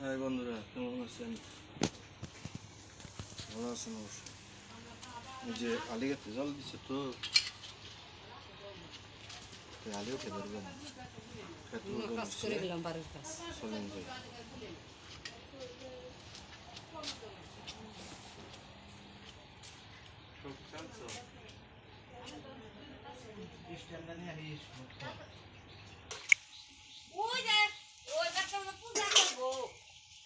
High বন্ধুরা কেমন আছেন ভালো আছেন অবশ্য এই যে আলি গাছে জল দিচ্ছে তো তাই আলি উঠে ধরবে না খেতে উঠবে না, কাজ করে গেলাম বাড়ির কাজ চলেন যাই ওই যে ওই বাচ্চাগুলো পূজা করব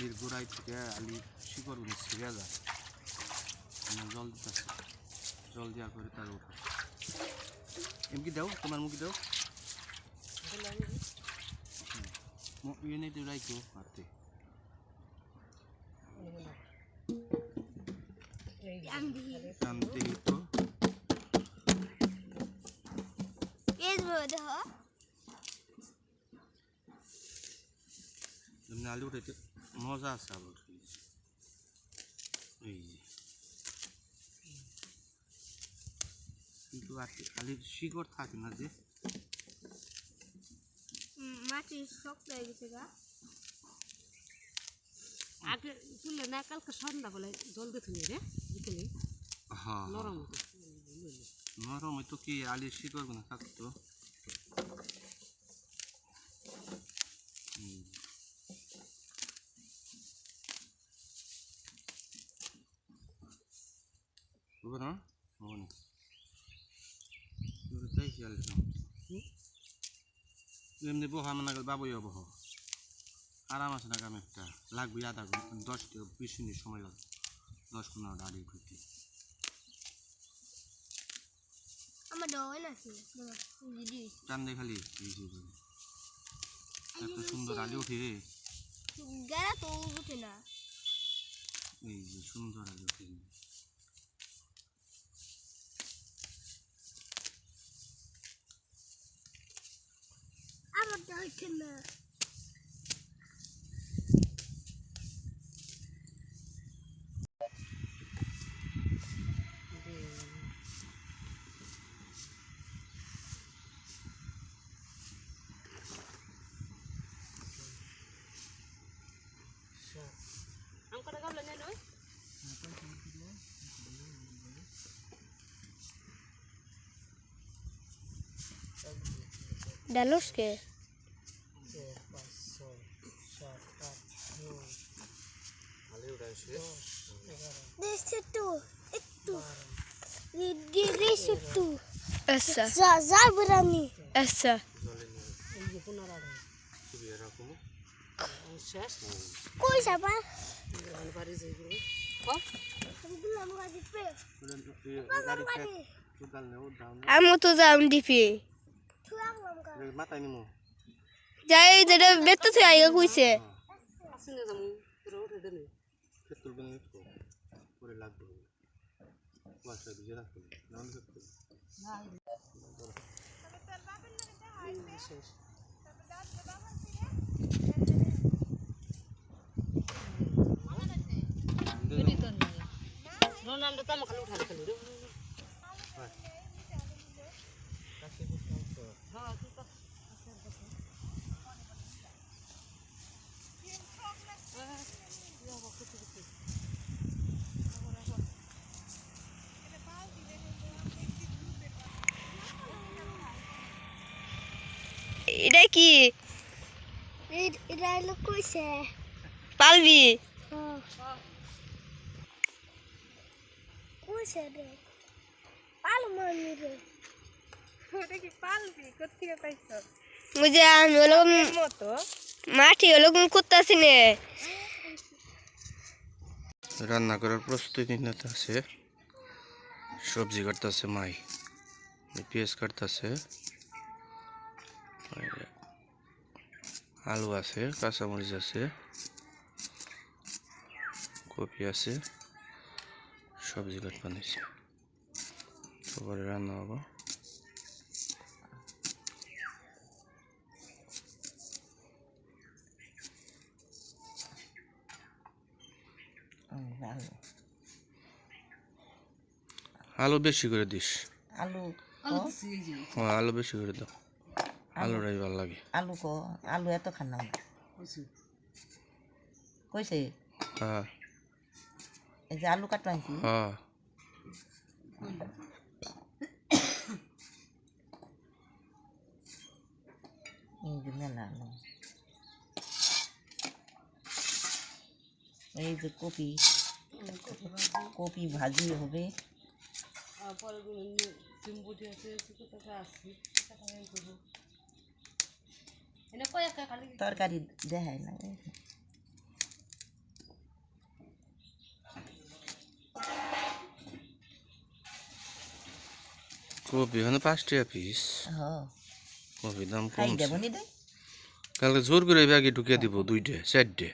আলির গোড়াই থেকে আলি শিকড়গুলো ছিঁড়ে যায় আমি জল দিতেছি জল দেওয়া করে তার উপর এমকি দাও তোমার মুখে দাও হুম। ইয়ে নেই তো রাইকো হাতে টানতে তো এমনি আলু উঠাইতে মজা আছে আলু উঠাইতে। এই যে। কিন্তু আটি- আলির শিকড় থাকে না যে? মাটি শক্ত হয়ে গেছে গা। আগে না কালকে সন্ধ্যা বলে জল দিয়ে থুয়ে রে বিকেলে হ্যাঁ। নরম নরম তো কি আলির শিকড়গুলো থাকতো হুম। বুঝো না মনে তাই খেয়াল এমনি বহা মানে বাবুই বহ আরাম আছে না কাম একটা। লাগবে আধা ঘণ্টা দশ বিশ মিনিট সময় লাগবে। দশ পনেরো দাঁড়িয়ে ঘুরতে আমার খালি। এত সুন্দর আলি উঠে গেরা তো উঠে না। এই যে সুন্দর আলি উঠে আমার ডয় উঠে না আম কটা গাবলে একটু আচ্ছা যা যা বরানি আচ্ছা এই যে পনেরো আড়াই। খুবই এরকম শেষ? কই যাবা? আমি বাড়ি যাই করব আমি তো যাম ডিপি যাই যেটা বেত থেকে আইগা কইছে। আসি না যাব পুরো লাগবে কুয়াশা ভিজে রাখবে নাহলে ফের তুলবে শেষ রোনাল্ডো তো আমাকে উঠাতে খালি রে হ্যাঁ তুই তো এটা কি এটা হলো কইছে পালবি হ্যাঁ কইছে রে পাল মানি রে ওটা কি পালবি কোথেকে পাইছ ওই যে আমি হলো মতো? মাটি হলো কুত্তাছি নে। রান্না করার প্রস্তুতি নিতে আছে। সবজি কাটতেছে মাই। পেঁয়াজ কাটতেছে। আলু আছে কাঁচামরিচ আছে কপি আছে সবজি কাট বানিয়েছে। তারপরে রান্না হব। আলু বেশি করে দিস। আলু হ্যাঁ আলু বেশি করে দাও। আলুটাই ভালো লাগে। আলু ক আলু এত খান না কইছে? হ্যাঁ। এই যে আলু কাটবা আনছি হ্যাঁ। এই যে মেলা আলু। এই যে কপি। কপি ভাজি হবে। চিম্বুটি আছে কোথাও আছে এনে কয়েক খালি তরকারি দেখায় না কপি মানে পাঁচ টাকা পিস কপি দাম কম দে কালকে জোর করে ব্যাগে ঢুকিয়ে দিব দুইটে চারটে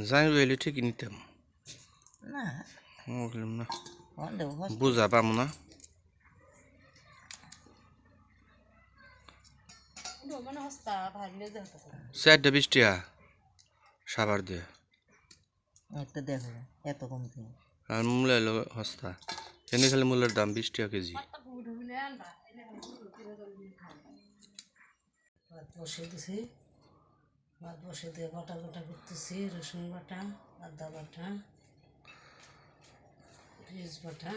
যাই লইলে ঠিকই নিতাম না বুঝা পাম না মানে হস্তা ভাগলে যেতে চারটে বিশ সাবার দিয়ে। একটা দেখো এত কম আর মূল্য এলো হস্তা এনে খালি মূল্যের দাম বিশ টাকা কেজি। ভাত বসে দিছি ভাত বসে দিয়ে বাটা বাটা করতেছি রসুন বাটা আদা বাটা পেঁয়াজ বাটা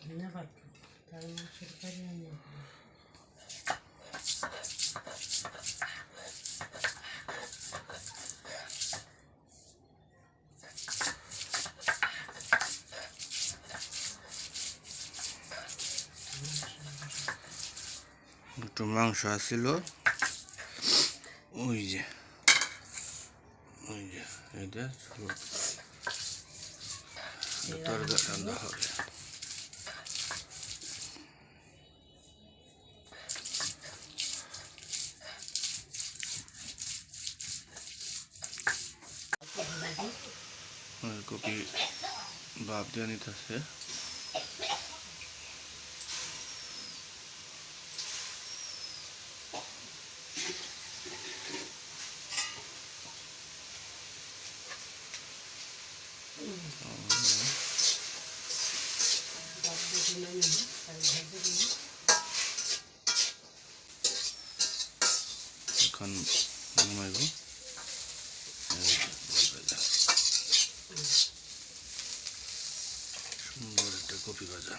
ধনে বাটা তার মাংসের কারি আমি একটু মাংস আসছিল ওই যে ওই যে এটা তরকারি রান্না হবে ওই কপি বাপ দিয়ে নিতেছে এখন ঘুমাইব সুন্দর একটা কপি ভাজা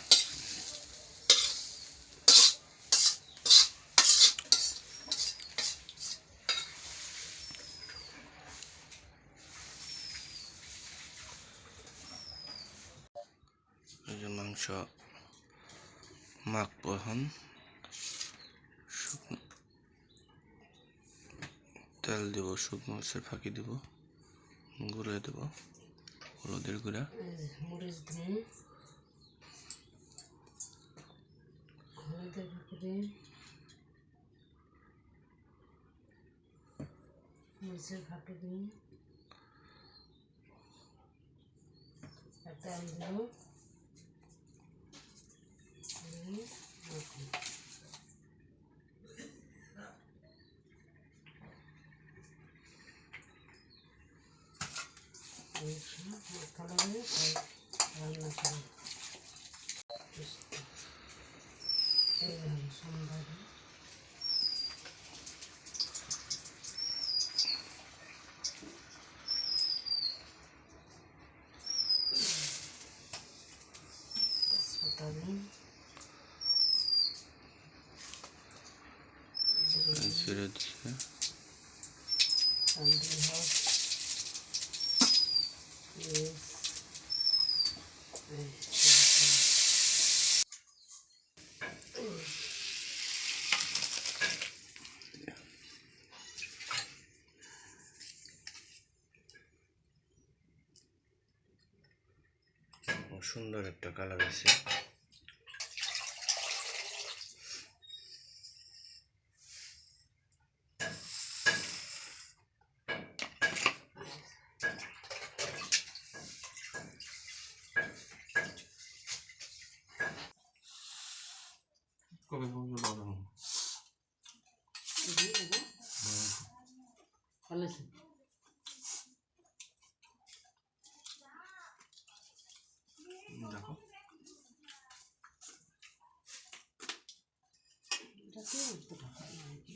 এখন শুকনো তেল দেবো, শুকনো মরিচের ফাঁকি দেব। গুঁড়ো দেবো। হলুদের গুঁড়া। মরিচের ফাঁকি দিন তেল দেব দিয়ে মাখুন। কালারে রান্না করি এইভাবে সোমবারে তেজপাতা দিন সুন্দর একটা কালার আছে কবে বলব বাবা ভালো আছে দেখো এটা কি অল্পটা খাই নাকি?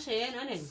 বসে না নেন